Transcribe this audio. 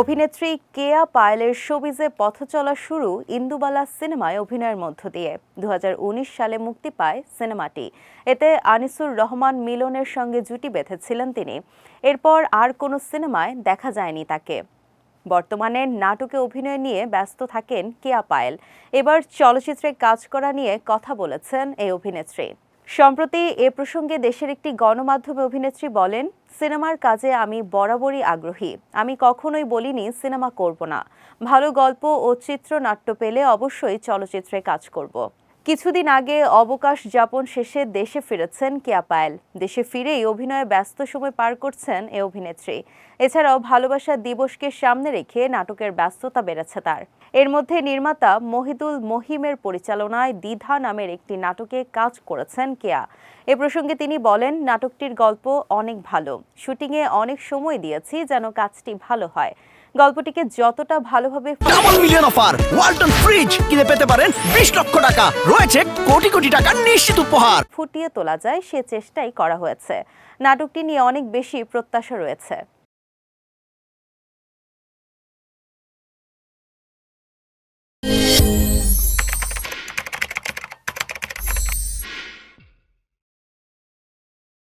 অভিনেত্রী কেয়া পায়েলের শোবিজে পথ চলা শুরু ইন্দুবালা সিনেমায় অভিনয়ের মধ্য দিয়ে। দুহাজার উনিশ সালে মুক্তি পায় সিনেমাটি। এতে আনিসুর রহমান মিলনের সঙ্গে জুটি বেঁধেছিলেন তিনি। এরপর আর কোনো সিনেমায় দেখা যায়নি তাকে। বর্তমানে নাটকে অভিনয় নিয়ে ব্যস্ত থাকেন কেয়া পায়েল। এবার চলচ্চিত্রে কাজ করা নিয়ে কথা বলেছেন এই অভিনেত্রী। সম্প্রতি এ প্রসঙ্গে দেশের একটি গণমাধ্যমে অভিনেত্রী বলেন, সিনেমার কাজে আমি বরাবরই আগ্রহী। আমি কখনোই বলিনি সিনেমা করব না। ভালো গল্প ও চিত্রনাট্য পেলে অবশ্যই চলচ্চিত্রে কাজ করব। কিছুদিন আগে অবকাশ যাপন শেষে দেশে ফিরেছেন কেয়া পায়েল। দেশে ফিরেই অভিনয়ে ব্যস্ত সময় পার করছেন এ অভিনেত্রী। এছাড়াও ভালোবাসা দিবসকে সামনে রেখে নাটকের ব্যস্ততা বেড়েছে তার। এর মধ্যে নির্মাতা মহিদুল মহিমের পরিচালনায় দ্বিধা নামের একটি নাটকে কাজ করেছেন কেয়া। এ প্রসঙ্গে তিনি বলেন, নাটকটির গল্প অনেক ভালো। শুটিংয়ে অনেক সময় দিয়েছি যেন কাজটি ভালো হয়। গল্পটিকে যতটা ভালোভাবে double million offer Walton fridge কিনে পেতে পারেন বিশ লক্ষ টাকা। রয়েছে কোটি কোটি টাকার নিশ্চিত উপহার। ফুটিয়ে তোলা যায় সে চেষ্টাই করা হয়েছে। নাটকটি নিয়ে অনেক বেশি প্রত্যাশা রয়েছে।